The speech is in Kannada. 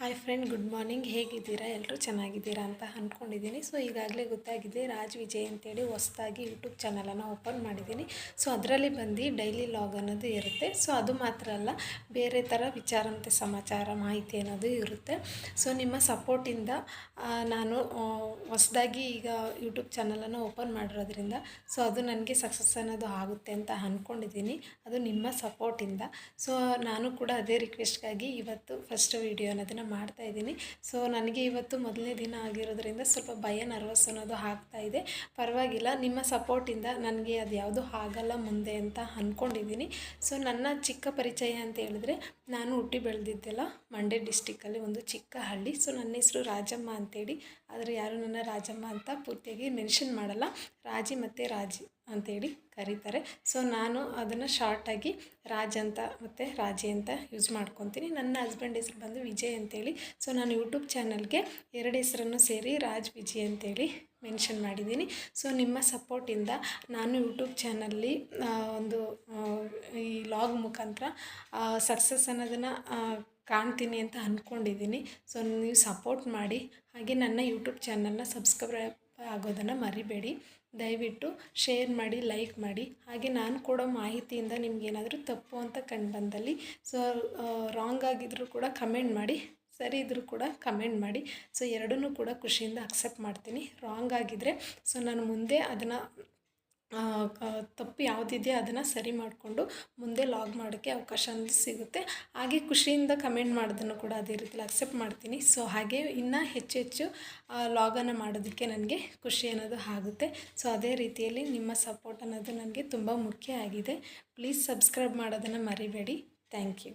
ಹಾಯ್ ಫ್ರೆಂಡ್ ಗುಡ್ ಮಾರ್ನಿಂಗ್ ಹೇಗಿದ್ದೀರಾ? ಎಲ್ಲರೂ ಚೆನ್ನಾಗಿದ್ದೀರಾ ಅಂತ ಅಂದ್ಕೊಂಡಿದ್ದೀನಿ. ಸೊ ಈಗಾಗಲೇ ಗೊತ್ತಾಗಿದೆ, ರಾಜ್ ವಿಜಯ್ ಅಂತೇಳಿ ಹೊಸ್ದಾಗಿ ಯೂಟ್ಯೂಬ್ ಚಾನಲನ್ನು ಓಪನ್ ಮಾಡಿದ್ದೀನಿ. ಸೊ ಅದರಲ್ಲಿ ಬಂದು ಡೈಲಿ ಲಾಗ್ ಅನ್ನೋದು ಇರುತ್ತೆ. ಸೊ ಅದು ಮಾತ್ರ ಅಲ್ಲ, ಬೇರೆ ಥರ ವಿಚಾರ ಮತ್ತು ಸಮಾಚಾರ, ಮಾಹಿತಿ ಅನ್ನೋದು ಇರುತ್ತೆ. ಸೊ ನಿಮ್ಮ ಸಪೋರ್ಟಿಂದ ನಾನು ಹೊಸ್ದಾಗಿ ಈಗ ಯೂಟ್ಯೂಬ್ ಚಾನಲನ್ನು ಓಪನ್ ಮಾಡಿರೋದ್ರಿಂದ ಸೊ ಅದು ನನಗೆ ಸಕ್ಸಸ್ ಅನ್ನೋದು ಆಗುತ್ತೆ ಅಂತ ಅಂದ್ಕೊಂಡಿದ್ದೀನಿ. ಅದು ನಿಮ್ಮ ಸಪೋರ್ಟಿಂದ ಸೊ ನಾನು ಕೂಡ ಅದೇ ರಿಕ್ವೆಸ್ಟ್ಗಾಗಿ ಇವತ್ತು ಫಸ್ಟ್ ವಿಡಿಯೋ ಅನ್ನೋದನ್ನು ಮಾಡ್ತಾ ಇದ್ದೀನಿ. ಸೊ ನನಗೆ ಇವತ್ತು ಮೊದಲನೇ ದಿನ ಆಗಿರೋದ್ರಿಂದ ಸ್ವಲ್ಪ ಭಯ ನರ್ವಸ್ ಅನ್ನೋದು ಆಗ್ತಾ ಇದೆ. ಪರವಾಗಿಲ್ಲ, ನಿಮ್ಮ ಸಪೋರ್ಟಿಂದ ನನಗೆ ಅದು ಯಾವುದು ಆಗಲ್ಲ ಮುಂದೆ ಅಂತ ಅಂದ್ಕೊಂಡಿದ್ದೀನಿ ಸೊ ನನ್ನ ಚಿಕ್ಕ ಪರಿಚಯ ಅಂತ ಹೇಳಿದ್ರೆ, ನಾನು ಹುಟ್ಟಿ ಬೆಳೆದಿದ್ದೆಲ್ಲ ಮಂಡ್ಯ ಡಿಸ್ಟಿಕ್ಕಲ್ಲಿ ಒಂದು ಚಿಕ್ಕ ಹಳ್ಳಿ ಸೊ ನನ್ನ ಹೆಸರು ರಾಜಮ್ಮ ಅಂತೇಳಿ. ಆದರೆ ಯಾರು ನನ್ನ ರಾಜಮ್ಮ ಅಂತ ಪೂರ್ತಿಯಾಗಿ ಮೆನ್ಷನ್ ಮಾಡಲ್ಲ. ರಾಜಿ ಮತ್ತು ರಾಜಿ. ಅಂತೇಳಿ ಕರೀತಾರೆ. ಸೊ ನಾನು ಅದನ್ನು ಶಾರ್ಟಾಗಿ ರಾಜ್ ಅಂತ ಮತ್ತು ರಾಜಿ ಅಂತ ಯೂಸ್ ಮಾಡ್ಕೊತೀನಿ. ನನ್ನ ಹಸ್ಬೆಂಡ್ ಹೆಸರು ಬಂದು ವಿಜಯ್ ಅಂತೇಳಿ. ಸೊ ನಾನು ಯೂಟ್ಯೂಬ್ ಚಾನಲ್ಗೆ ಎರಡು ಹೆಸರನ್ನು ಸೇರಿ ರಾಜ್, ವಿಜಯ್ ಅಂತೇಳಿ ಮೆನ್ಷನ್ ಮಾಡಿದ್ದೀನಿ. ಸೊ ನಿಮ್ಮ ಸಪೋರ್ಟಿಂದ ನಾನು ಯೂಟ್ಯೂಬ್ ಚಾನಲ್ಲಿ ಒಂದು ಈ ಲಾಗ್ ಮುಖಾಂತರ ಸಕ್ಸಸ್ ಅನ್ನೋದನ್ನು ಕಾಣ್ತೀನಿ ಅಂತ ಅಂದ್ಕೊಂಡಿದ್ದೀನಿ ಸೊ ನೀವು ಸಪೋರ್ಟ್ ಮಾಡಿ. ಹಾಗೆ ನನ್ನ ಯೂಟ್ಯೂಬ್ ಚಾನಲ್ನ ಸಬ್ಸ್ಕ್ರೈಬ್ ಆಗೋದನ್ನು ಮರಿಬೇಡಿ. ದಯವಿಟ್ಟು ಶೇರ್ ಮಾಡಿ ಲೈಕ್ ಮಾಡಿ. ಹಾಗೆ ನಾನು ಕೊಡೋ ಮಾಹಿತಿಯಿಂದ ನಿಮಗೇನಾದರೂ ತಪ್ಪು ಅಂತ ಕಂಡು ಬಂದಲ್ಲಿ ಸೊ ರಾಂಗ್ ಆಗಿದ್ದರೂ ಕೂಡ ಕಮೆಂಟ್ ಮಾಡಿ, ಸರಿ ಇದ್ದರೂ ಕೂಡ ಕಮೆಂಟ್ ಮಾಡಿ. ಸೊ ಎರಡನ್ನೂ ಕೂಡ ಖುಷಿಯಿಂದ ಅಕ್ಸೆಪ್ಟ್ ಮಾಡ್ತೀನಿ. ರಾಂಗ್ ಆಗಿದ್ದರೆ ಸೊ ನಾನು ಮುಂದೆ ಅದನ್ನು ತಪ್ಪು ಯಾವುದಿದೆಯೋ ಅದನ್ನು ಸರಿ ಮಾಡಿಕೊಂಡು ಮುಂದೆ ಲಾಗ್ ಮಾಡೋಕ್ಕೆ ಅವಕಾಶ ಸಿಗುತ್ತೆ. ಹಾಗೆ ಖುಷಿಯಿಂದ ಕಮೆಂಟ್ ಮಾಡೋದನ್ನು ಕೂಡ ಅದೇ ರೀತಿಲಿ ಅಕ್ಸೆಪ್ಟ್ ಮಾಡ್ತೀನಿ. ಸೊ ಹಾಗೆ ಇನ್ನೂ ಹೆಚ್ಚು ಹೆಚ್ಚು ಲಾಗನ್ನು ಮಾಡೋದಕ್ಕೆ ನನಗೆ ಖುಷಿ ಅನ್ನೋದು ಆಗುತ್ತೆ. ಸೊ ಅದೇ ರೀತಿಯಲ್ಲಿ ನಿಮ್ಮ ಸಪೋರ್ಟ್ ಅನ್ನೋದು ನನಗೆ ತುಂಬ ಮುಖ್ಯ ಆಗಿದೆ. ಪ್ಲೀಸ್ ಸಬ್ಸ್ಕ್ರೈಬ್ ಮಾಡೋದನ್ನು ಮರಿಬೇಡಿ. Thank you